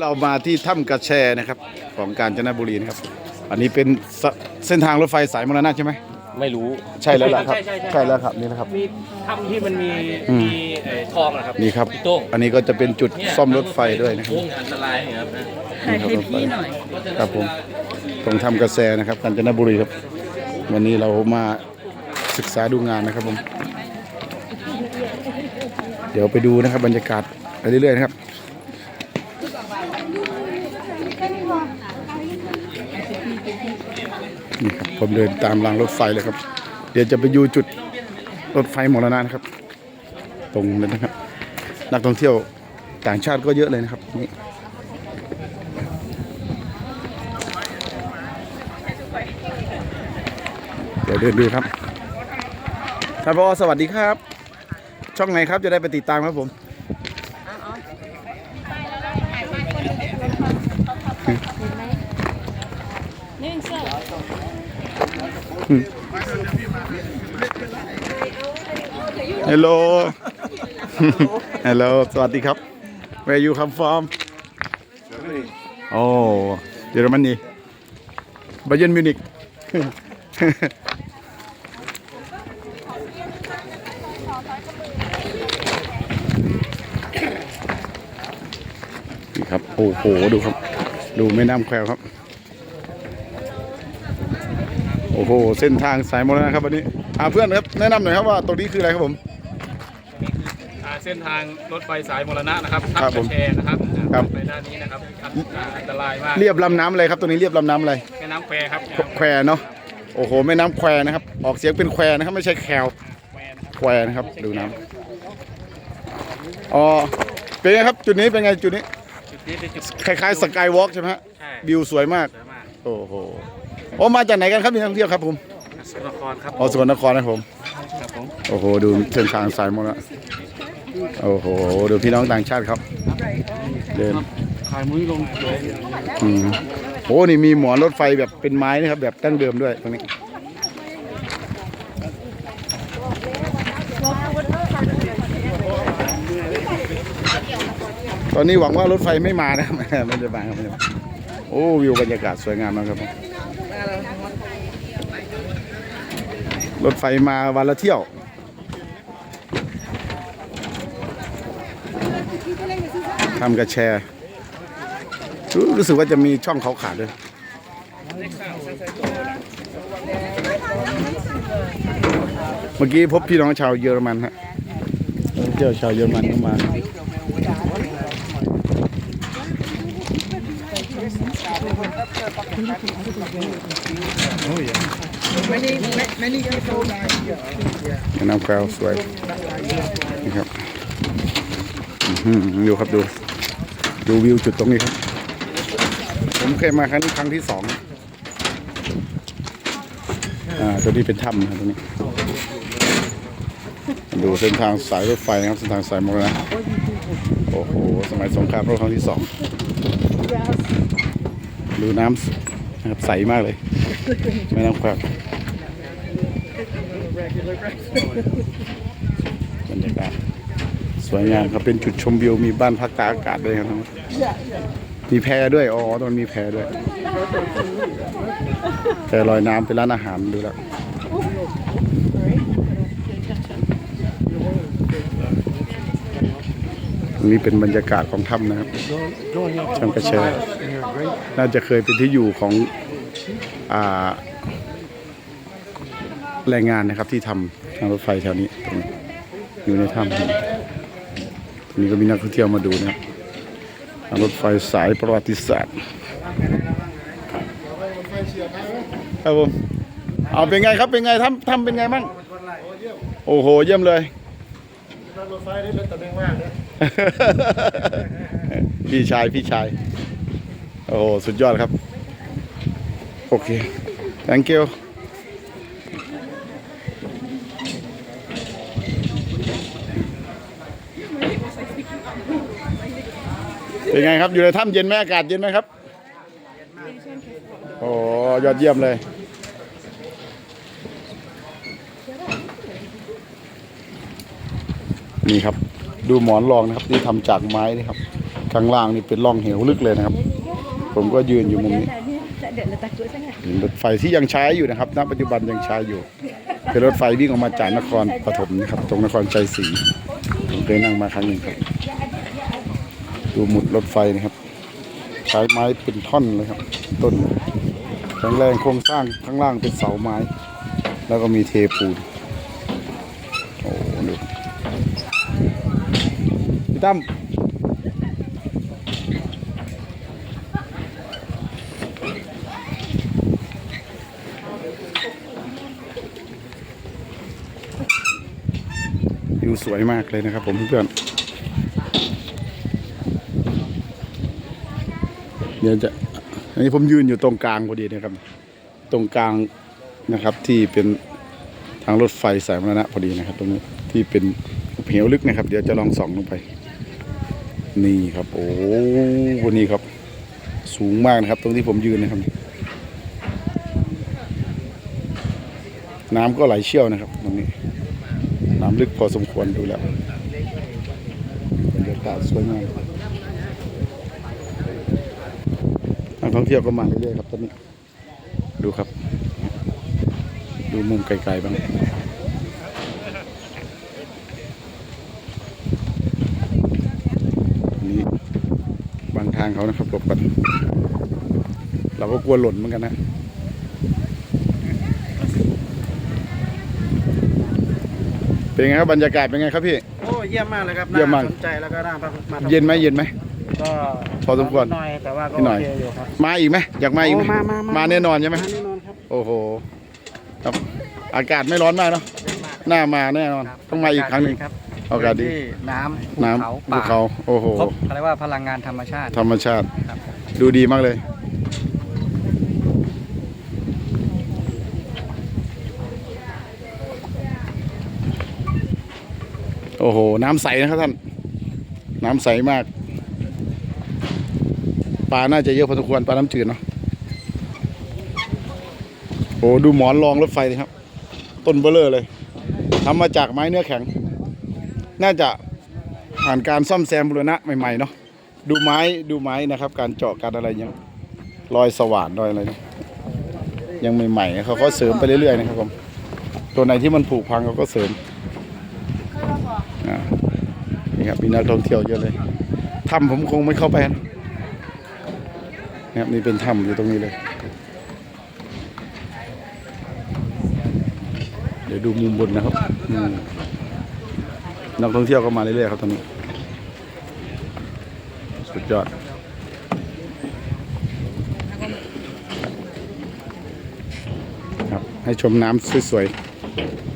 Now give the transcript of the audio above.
เรามาที่ถ้ำกระแชนะครับของกาญจนบุรีนะครับ อันนี้เป็นสเส้นทางรถไฟสายมรณะใช่ไหมไม่รู้ ใช่แล้วล่ะครับใช่ใช่ใช่ใช่ แล้วครับนี่นะครับ มีถ้ำที่มันมีอืม มีเอ่อทองนะครับนี่ครับ พี่โต้งอันนี้ก็จะเป็นจุดซ่อมรถไฟด้วยนะครับโค้งอันตรายเนี่ยครับนะนี่ครับรถไฟครับผมตรงถ้ำกระแสนะครับกาญจนบุรีครับ วันนี้เรามาศึกษาดูงานนะครับผม เดี๋ยวไปดูนะครับบรรยากาศไปเรื่อยๆนะครับ นี่ครับผมเดินตามรางรถไฟเลยครับ เดี๋ยวจะไปอยู่จุดรถไฟมรณะนะครับ ตรงนั้นนะครับ นักท่องเที่ยวต่างชาติก็เยอะเลยนะครับนี่เดี๋ยวเดินดูครับท่านพอสวัสดีครับ ช่องไหนครับจะได้ไปติดตามครับผม หนึ่งสอง ฮัลโหล ฮัลโหล สวัสดีครับ Where you come from โอ้เยอรมนีบาเยนมิวนิกนี่ครับ โอ้โห ดูครับ ดูแม่น้ำแควครับ โอ้โห เส้นทางสายมรณะครับวันนี้อ่าเพื่อนครับ แนะนำหน่อยครับว่าตรงนี้คืออะไรครับผม อ่าเส้นทางรถไฟสายมรณะนะครับครับผมถ้ำกระแชนะครับครับ ไปด้านนี้นะครับอ่าอันตรายมากเรียบลำน้ำอะไรครับตัวนี้เรียบลำน้ำอะไร แม่น้ำแควครับแควเนาะโอ้โหแม่น้ำแควนะครับ ออกเสียงเป็นแควนะครับ ไม่ใช่แควแควนะครับแควนะครับ ดูน้ำอ๋อเป็นไงครับ จุดนี้เป็นไงจุดนี้จุด นี้เป็นจุดคล้ายๆสกายวอล์กใช่ไหมฮะใช่วิวสวยมาก สวยมากโอ้โหโอ้มาจากไหนกันครับนี่นักท่องเที่ยวครับผมสกลนครครับอ๋อสกลนครนะครับผม ครับผมโอ้โห ดูเส้นทางสายหมดละโอ้โห ดูพี่น้องต่างชาติครับ เดินขายมุ้ยลงเลยอืมโอ้นี่มีหมอนรถไฟแบบเป็นไม้นะครับ แบบดั้งเดิมด้วยตรงนี้ ตอนนี้หวังว่ารถไฟไม่มานะไม่ได้มาครับไม่ได้มาโอ้วิวบรรยากาศสวยงามมากครับรถไฟมาวันละเที่ยวทำกระแชร์รู้สึกว่าจะมีช่องเขาขาดด้วยเมื่อกี้พบพี่น้องชาวเยอรมันฮะเที่ยวชาวเยอรมันเข้า มาแม่น้ำแควสวยนี่ครับอือหือดูครับดู ดูวิวจุดตรงนี้ครับ ผมเคยมาครั้งนี้ครั้งที่สองอ่าตัวนี้เป็นถ้ำนะครับตัวนี้ ดูเส้นทางสายรถไฟนะครับเส้นทางสายมรณะโอ้โห สมัยสงครามโลกครั้งที่สอง ดูน้ำนะครับใสมากเลย แม่น้ำแควบรรยากาศสวยงามครับเป็นจุดชมวิวมีบ้านพักตากอากาศด้วยครับมีแพด้วยอ๋อตรงนั้นมีแพด้วยแพลอยน้ำเป็นร้านอาหารดูแล้ว นี่เป็นบรรยากาศของถ้ำนะครับช่างกระเชยน่าจะเคยเป็นที่อยู่ของอาแรงงานนะครับที่ทำทางรถไฟแถวนี้ตรงอยู่ในถ้ำตรงนี้ก็มีนักท่องเที่ยวมาดูนะครับทางรถไฟสายประวัติศาสตร์ครับผมเอาเป็นไงครับเป็นไงทำทำเป็นไงบ้างโอ้โหเยี่ยมเลยรถไฟนี่เป็นตำแหน่งมากเลย พี่ชายพี่ชาย โอ้สุดยอดครับ โอเค thank you เป็นไงครับ อยู่ในถ้ำเย็นไหมอากาศเย็นไหมครับ โอ้ยอดเยี่ยมเลยนี่ครับ ดูหมอนรองนะครับที่ทำจากไม้นี่ครับข้างล่างนี่เป็นร่องเหวลึกเลยนะครับ ผมก็ยืนอยู่มุมนี้รถไฟที่ยังใช้อยู่นะครับณปัจจุบันยังใช้อยู่ เป็นรถไฟวิ่งออกมาจากนครปฐมนะครับ ตรงนครชัยศรีผมเคยนั่งมาครั้งหนึ่งครับ ดูหมุดรถไฟนะครับ ใช้ไม้เป็นท่อนเลยครับ ต้นแข็งแรงโครงสร้างข้างล่างเป็นเสาไม้ แล้วก็มีเทปูนโอ้ดู ตั้มวิวสวยมากเลยนะครับผมเพื่อนเดี๋ยวจะอันนี้ผมยืนอยู่ตรงกลางพอดีนะครับ ตรงกลางนะครับที่เป็นทางรถไฟสายมรณะพอดีนะครับ ตรงนี้ที่เป็นเหวลึกนะครับ เดี๋ยวจะลองส่องลงไป นี่ครับ โอ้วันนี้ครับ สูงมากนะครับ ตรงที่ผมยืนนะครับ น้ำก็ไหลเชี่ยวนะครับ ตรงนี้ น้ำลึกพอสมควรดูแล้วบรรยากาศสวยงามนักท่องเที่ยวก็มาเรื่อยๆครับตอนนี้ ดูครับ ดูมุมไกลๆบ้างอันนี้บางทาง เขานะครับหลบกันเราก็กลัวหล่นเหมือนกันนะเป็นไงครับบรรยากาศเป็นไงครับพี่ โอ้เยี่ยมมากเลยครับเยี่ยมมาก น่สนใจแล้วก็น่ามาทำเย็นไหมเย็นไหม ก็พอสมควรหน่อยแต่ว่าก็นิดหน่โออย เคอยู่ครับ มาอีกไหมอยากมาอีกไหมโมามามา แน่นอนใช่ไหมมาแน่นอนครับโอ้โหครับอากาศไม่ร้อนมากเนาะหน้ามาแน่นอน ต้องมาอีกครั้งหนึ่งครับ อากาศดี ที่น้ำน้ำภูภูเขาเขาป่าโอ้โห ครบเขาเรียกว่าพลังงานธรรมชาติ ธรรมชาติ ครับ ดูดีมากเลย โอ้โห น้ำใสนะครับท่าน น้ำใสมาก ปลาน่าจะเยอะพอสมควรปลาน้ำจืดเนาะโอ้ดูหมอนรองรถไฟเลยครับ ต้นเบลเลอร์เลยทำมาจากไม้เนื้อแข็ง น่าจะผ่านการซ่อมแซมบูรณะใหม่ๆเนาะดูไม้ดูไม้นะครับ การเจาะการอะไรยังรอยสว่านรอยอะไร ยังใหม่ๆเขาก็เสริมไปเรื่อยๆนะครับผมตัวไหนที่มันผุพังเขาก็เสริมอ่านี่ครับมีนักท่องเที่ยวเยอะเลยถ้ำผมคงไม่เข้าไปนะนะครับนี่เป็นถ้ำอยู่ตรงนี้เลย เดี๋ยวดูมุมบนนะครับอืม นักท่องเที่ยวก็มาเรื่อยๆครับตอนนี้ สุดยอด ครับ ให้ชมน้ำสวยๆ